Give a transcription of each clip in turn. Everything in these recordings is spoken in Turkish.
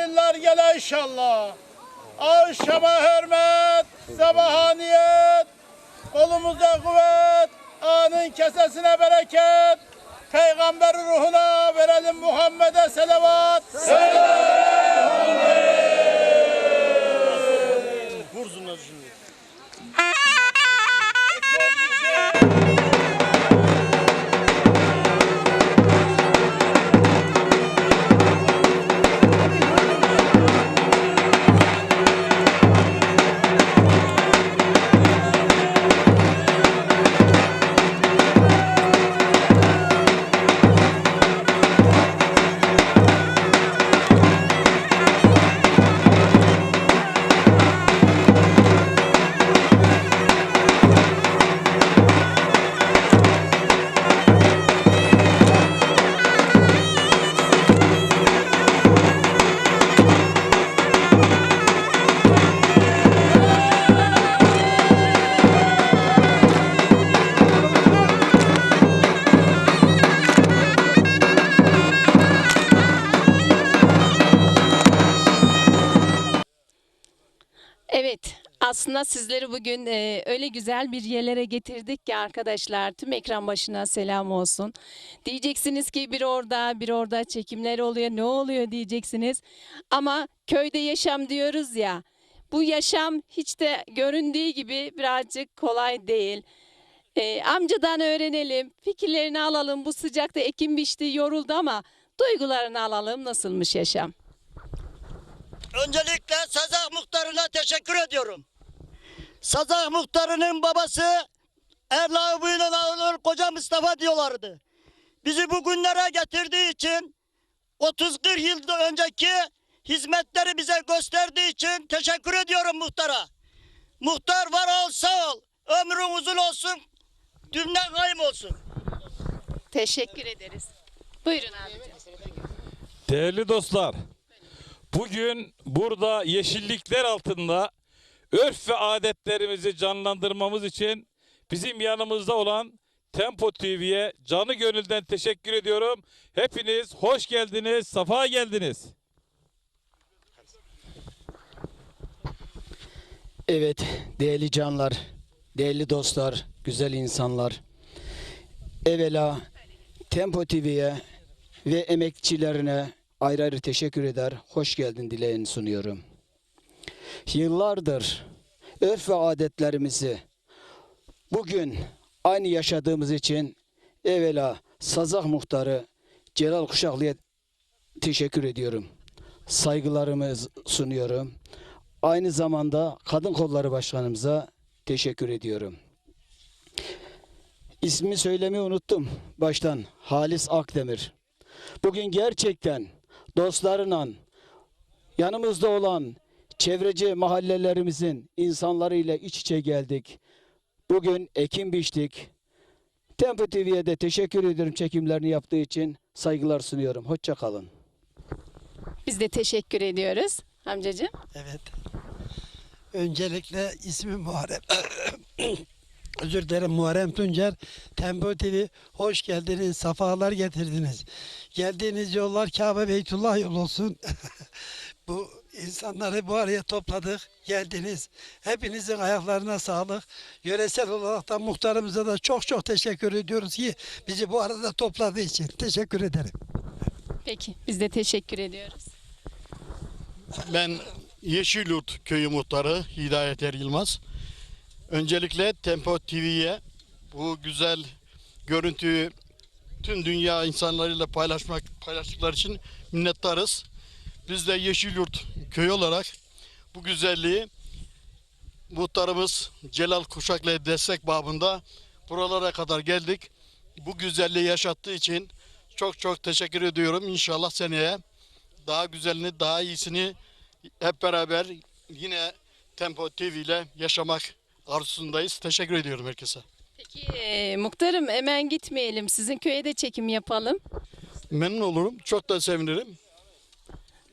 hayırlar gele inşallah. Akşama hürmet, sabaha niyet, kolumuza kuvvet, anın kesesine bereket, peygamber ruhuna verelim Muhammed'e selavat. Evet, aslında sizleri bugün e, öyle güzel bir yerlere getirdik ki arkadaşlar tüm ekran başına selam olsun. Diyeceksiniz ki bir orada bir orada çekimler oluyor ne oluyor diyeceksiniz. Ama köyde yaşam diyoruz ya bu yaşam hiç de göründüğü gibi birazcık kolay değil. E, amcadan öğrenelim fikirlerini alalım bu sıcakta ekim biçti yoruldu ama duygularını alalım nasılmış yaşam. Öncelikle Sazak Muhtarı'na teşekkür ediyorum. Sazak Muhtarı'nın babası Erla Buyunan Ağılır Koca Mustafa diyorlardı. Bizi bu günlere getirdiği için 30-40 yıl önceki hizmetleri bize gösterdiği için teşekkür ediyorum muhtara. Muhtar var ol sağ ol. Ömrün uzun olsun. Dünden kayım olsun. Teşekkür ederiz. Buyurun abicim. Değerli dostlar, bugün burada yeşillikler altında örf ve adetlerimizi canlandırmamız için bizim yanımızda olan Tempo TV'ye canı gönülden teşekkür ediyorum. Hepiniz hoş geldiniz, safa geldiniz. Evet, değerli canlar, değerli dostlar, güzel insanlar. Evvela Tempo TV'ye ve emekçilerine ayrı ayrı teşekkür eder, hoş geldin dileğini sunuyorum. Yıllardır örf ve adetlerimizi bugün aynı yaşadığımız için evvela Sazak Muhtarı Celal Kuşaklı'ya teşekkür ediyorum. Saygılarımı sunuyorum. Aynı zamanda Kadın Kolları Başkanımıza teşekkür ediyorum. İsmi söylemeyi unuttum baştan. Halis Akdemir. Bugün gerçekten dostlarıyla yanımızda olan çevreci mahallelerimizin insanlarıyla iç içe geldik. Bugün ekim biçtik. Tempo TV'ye de teşekkür ediyorum çekimlerini yaptığı için. Saygılar sunuyorum. Hoşça kalın. Biz de teşekkür ediyoruz amcacığım. Evet. Öncelikle ismim Muharrem. Özür dilerim Muharrem Tuncer. Tempo TV hoş geldiniz, safalar getirdiniz. Geldiğiniz yollar Kabe Beytullah yol olsun. bu insanları bu araya topladık, geldiniz. Hepinizin ayaklarına sağlık. Yöresel olarak da muhtarımıza da çok çok teşekkür ediyoruz ki bizi bu arada topladığı için. Teşekkür ederim. Peki biz de teşekkür ediyoruz. Ben Yeşilyurt Köyü Muhtarı Hidayet Er Yılmaz. Öncelikle Tempo TV'ye bu güzel görüntüyü tüm dünya insanlarıyla paylaşmak paylaştıkları için minnettarız. Biz de Yeşilyurt Köyü olarak bu güzelliği muhtarımız Celal Kuşak'la destek babında buralara kadar geldik. Bu güzelliği yaşattığı için çok çok teşekkür ediyorum. İnşallah seneye daha güzelini, daha iyisini hep beraber yine Tempo TV ile yaşamak arzusundayız. Teşekkür ediyorum herkese. Peki e, muhtarım hemen gitmeyelim. Sizin köye de çekim yapalım. Memnun olurum. Çok da sevinirim.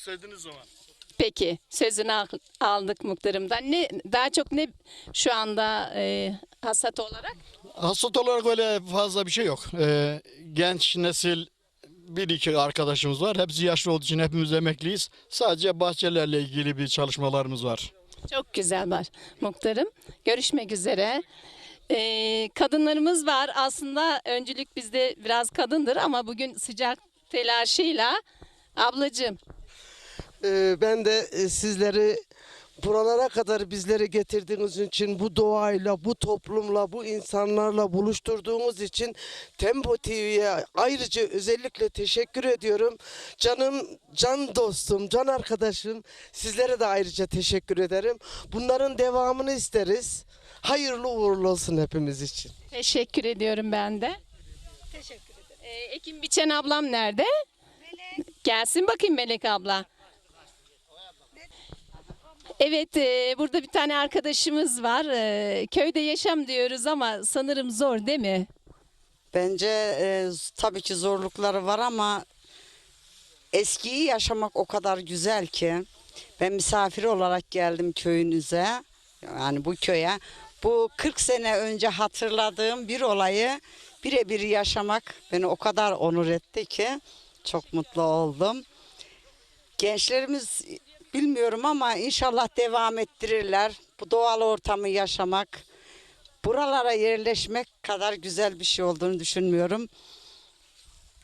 İstediğiniz zaman. Peki sözünü al- aldık muhtarımdan. Ne daha çok ne şu anda e, hasat olarak? Hasat olarak öyle fazla bir şey yok. Ee, genç nesil bir iki arkadaşımız var. Hepsi yaşlı olduğu için hepimiz emekliyiz. Sadece bahçelerle ilgili bir çalışmalarımız var. Çok güzel var muhtarım. Görüşmek üzere. Ee, kadınlarımız var. Aslında öncülük bizde biraz kadındır ama bugün sıcak telaşıyla ablacığım Ee, ben de e, sizleri buralara kadar bizleri getirdiğiniz için bu doğayla, bu toplumla, bu insanlarla buluşturduğunuz için Tempo TV'ye ayrıca özellikle teşekkür ediyorum. Canım, can dostum, can arkadaşım sizlere de ayrıca teşekkür ederim. Bunların devamını isteriz. Hayırlı uğurlu olsun hepimiz için. teşekkür ediyorum ben de. Teşekkür ederim. Ee, Ekim Biçen ablam nerede? Gelsin bakayım Melek abla. Evet, e, burada bir tane arkadaşımız var. E, köyde yaşam diyoruz ama sanırım zor değil mi? Bence e, tabii ki zorlukları var ama eskiyi yaşamak o kadar güzel ki. Ben misafir olarak geldim köyünüze. Yani bu köye. Bu 40 sene önce hatırladığım bir olayı birebir yaşamak beni o kadar onur etti ki çok mutlu oldum. Gençlerimiz bilmiyorum ama inşallah devam ettirirler. Bu doğal ortamı yaşamak, buralara yerleşmek kadar güzel bir şey olduğunu düşünmüyorum.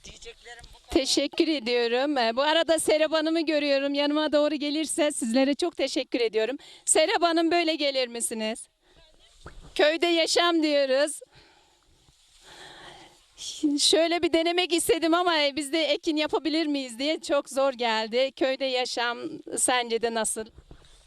Diyeceklerim bu. Teşekkür ediyorum. Ee, Bu arada Serap Hanım'ı görüyorum. Yanıma doğru gelirse sizlere çok teşekkür ediyorum. Serap Hanım böyle gelir misiniz? Köyde yaşam diyoruz. Şöyle bir denemek istedim ama e, biz de ekin yapabilir miyiz diye çok zor geldi. Köyde yaşam sence de nasıl?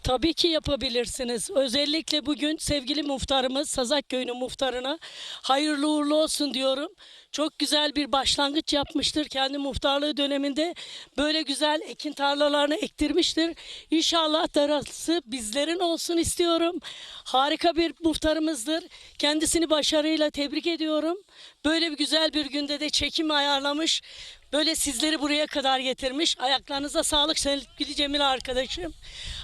Tabii ki yapabilirsiniz. Özellikle bugün sevgili muhtarımız Sazak Köyü'nün muhtarına hayırlı uğurlu olsun diyorum. Çok güzel bir başlangıç yapmıştır. Kendi muhtarlığı döneminde böyle güzel ekin tarlalarını ektirmiştir. İnşallah darası bizlerin olsun istiyorum. Harika bir muhtarımızdır. Kendisini başarıyla tebrik ediyorum. Böyle bir güzel bir günde de çekim ayarlamış. Böyle sizleri buraya kadar getirmiş. Ayaklarınıza sağlık sevgili Cemil arkadaşım.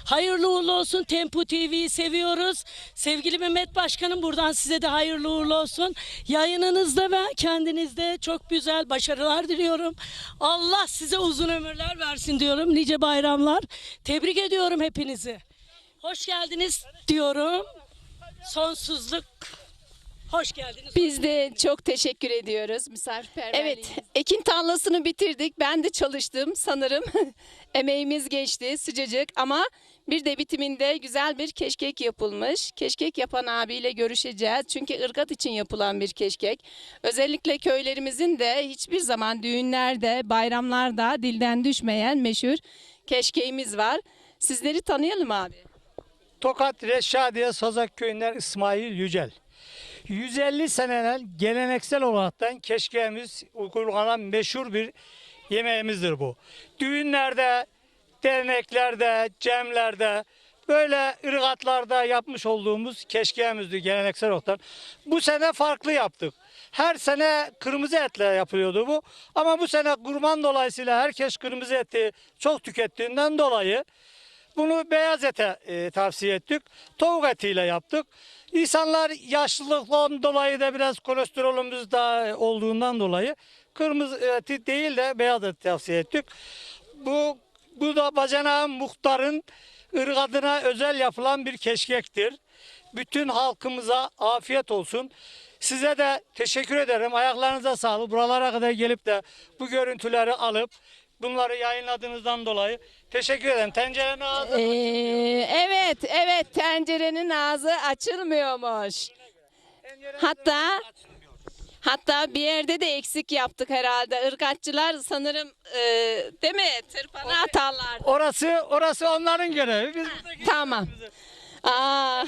Hayırlı uğurlu olsun. Tempo TV'yi seviyoruz. Sevgili Mehmet Başkanım buradan size de hayırlı uğurlu olsun. Yayınınızda ve kendinizde çok güzel başarılar diliyorum. Allah size uzun ömürler versin diyorum. Nice bayramlar. Tebrik ediyorum hepinizi. Hoş geldiniz diyorum. Sonsuzluk. Hoş geldiniz. Biz de çok teşekkür ediyoruz misafirperverliğiniz. Evet, ekin tarlasını bitirdik. Ben de çalıştım sanırım. Emeğimiz geçti sıcacık ama bir de bitiminde güzel bir keşkek yapılmış. Keşkek yapan abiyle görüşeceğiz. Çünkü ırgat için yapılan bir keşkek. Özellikle köylerimizin de hiçbir zaman düğünlerde, bayramlarda dilden düşmeyen meşhur keşkeğimiz var. Sizleri tanıyalım abi. Tokat Reşadiye Sazak Köyü'nden İsmail Yücel. 150 seneler geleneksel olaraktan keşkeğimiz uygulanan meşhur bir yemeğimizdir bu. Düğünlerde, derneklerde, cemlerde, böyle ırgatlarda yapmış olduğumuz keşkeğimizdi geleneksel olarak. Bu sene farklı yaptık. Her sene kırmızı etle yapılıyordu bu. Ama bu sene kurban dolayısıyla herkes kırmızı eti çok tükettiğinden dolayı bunu beyaz ete e, tavsiye ettik. Tavuk etiyle yaptık. İnsanlar yaşlılıktan dolayı da biraz kolesterolümüz daha olduğundan dolayı kırmızı eti değil de beyaz et tavsiye ettik. Bu bu da bacanağın muhtarın ırgadına özel yapılan bir keşkektir. Bütün halkımıza afiyet olsun. Size de teşekkür ederim. Ayaklarınıza sağlık. Buralara kadar gelip de bu görüntüleri alıp bunları yayınladığınızdan dolayı teşekkür ederim. Tencerenin ağzı Ee, evet, evet tencerenin ağzı açılmıyormuş. Hatta hatta bir yerde de eksik yaptık herhalde. Irgatçılar sanırım e, değil mi? Tırpanı atarlar. Orası orası onların görevi. Biz Tamam. Aa.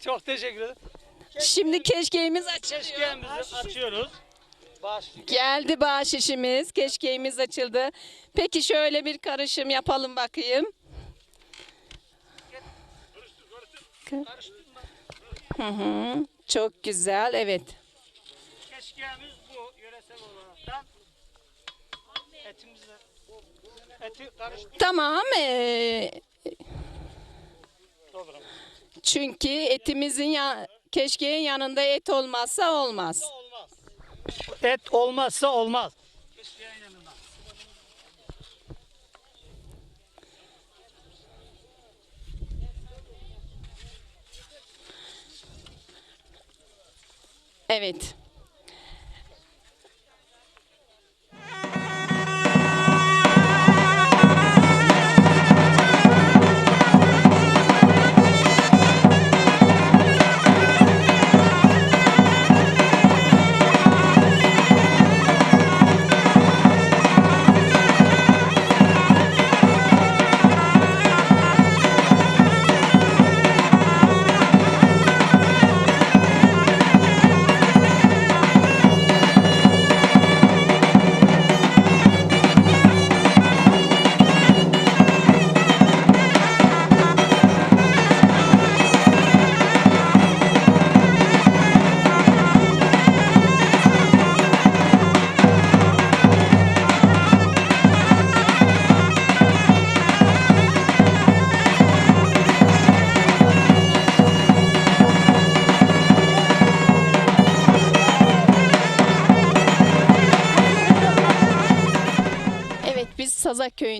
Çok teşekkür ederim. şimdi keşkeğimiz açılıyor. Keşkeğimizi açıyoruz. Geldi bahşişimiz. Keşkeğimiz açıldı. Peki şöyle bir karışım yapalım bakayım. Hı hı. Çok güzel. Evet. Keşkeğimiz bu yöresel olaraktan. Etimiz de. eti karıştır. Tamam. ee, çünkü etimizin ya, keşkeğin yanında et olmazsa olmaz. Et olmazsa olmaz. Evet.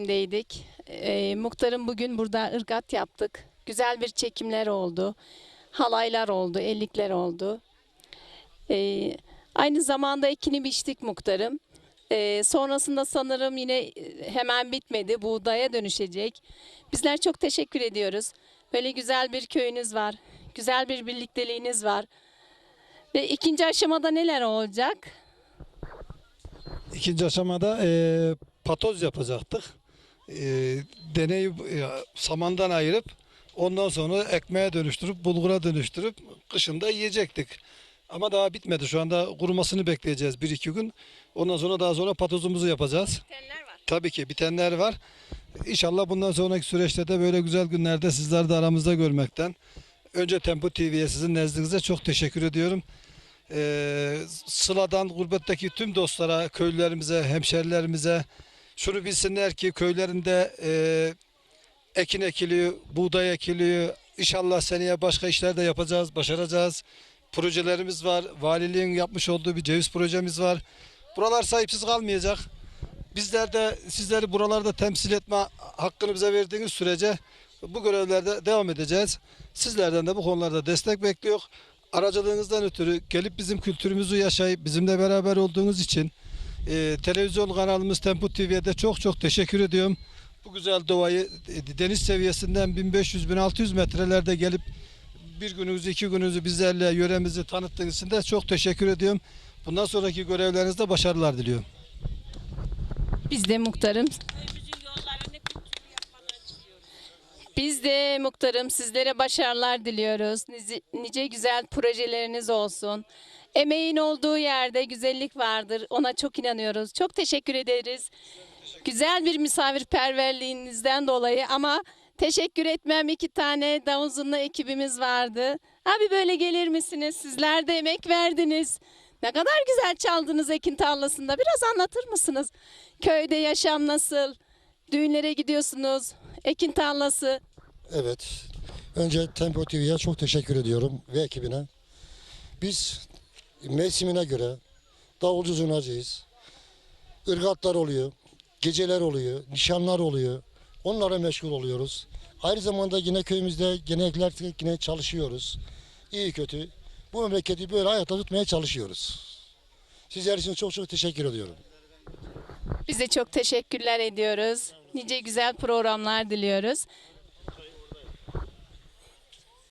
Köyündeydik. Ee, muhtarım bugün burada ırgat yaptık. Güzel bir çekimler oldu. Halaylar oldu, ellikler oldu. Ee, aynı zamanda ekini biçtik muhtarım. Ee, sonrasında sanırım yine e, hemen bitmedi. Buğdaya dönüşecek. Bizler çok teşekkür ediyoruz. Böyle güzel bir köyünüz var. Güzel bir birlikteliğiniz var. Ve ikinci aşamada neler olacak? İkinci aşamada e, patoz yapacaktık. E, deneyi e, samandan ayırıp ondan sonra ekmeğe dönüştürüp bulgura dönüştürüp kışında yiyecektik. Ama daha bitmedi. Şu anda kurumasını bekleyeceğiz bir iki gün. Ondan sonra daha sonra patozumuzu yapacağız. Tabii ki bitenler var. İnşallah bundan sonraki süreçte de böyle güzel günlerde sizleri de aramızda görmekten. Önce Tempo TV'ye sizin nezdinizde çok teşekkür ediyorum. Ee, Sıla'dan gurbetteki tüm dostlara, köylülerimize, hemşerilerimize şunu bilsinler ki köylerinde e, ekin ekiliyor, buğday ekiliyor. İnşallah seneye başka işler de yapacağız, başaracağız. Projelerimiz var. Valiliğin yapmış olduğu bir ceviz projemiz var. Buralar sahipsiz kalmayacak. Bizler de sizleri buralarda temsil etme hakkını bize verdiğiniz sürece bu görevlerde devam edeceğiz. Sizlerden de bu konularda destek bekliyor. Aracılığınızdan ötürü gelip bizim kültürümüzü yaşayıp bizimle beraber olduğunuz için e, televizyon kanalımız Tempo TV'ye de çok çok teşekkür ediyorum. Bu güzel doğayı e, deniz seviyesinden 1500-1600 metrelerde gelip bir gününüzü iki gününüzü bizlerle yöremizi tanıttığınız için de çok teşekkür ediyorum. Bundan sonraki görevlerinizde başarılar diliyorum. Biz de muhtarım. Biz de muhtarım sizlere başarılar diliyoruz. Nice, nice güzel projeleriniz olsun. Emeğin olduğu yerde güzellik vardır. Ona çok inanıyoruz. Çok teşekkür ederiz. Güzel bir misafirperverliğinizden dolayı ama teşekkür etmem iki tane davuzunlu ekibimiz vardı. Abi böyle gelir misiniz? Sizler de emek verdiniz. Ne kadar güzel çaldınız ekin tarlasında. Biraz anlatır mısınız? Köyde yaşam nasıl? Düğünlere gidiyorsunuz. Ekin tarlası. Evet. Önce Tempo TV'ye çok teşekkür ediyorum ve ekibine. Biz mevsimine göre davulcu zurnacıyız. Irgatlar oluyor, geceler oluyor, nişanlar oluyor. Onlara meşgul oluyoruz. Aynı zamanda yine köyümüzde genellikle yine çalışıyoruz. İyi kötü. Bu memleketi böyle hayatta tutmaya çalışıyoruz. Sizler için çok çok teşekkür ediyorum. Biz de çok teşekkürler ediyoruz. Nice güzel programlar diliyoruz.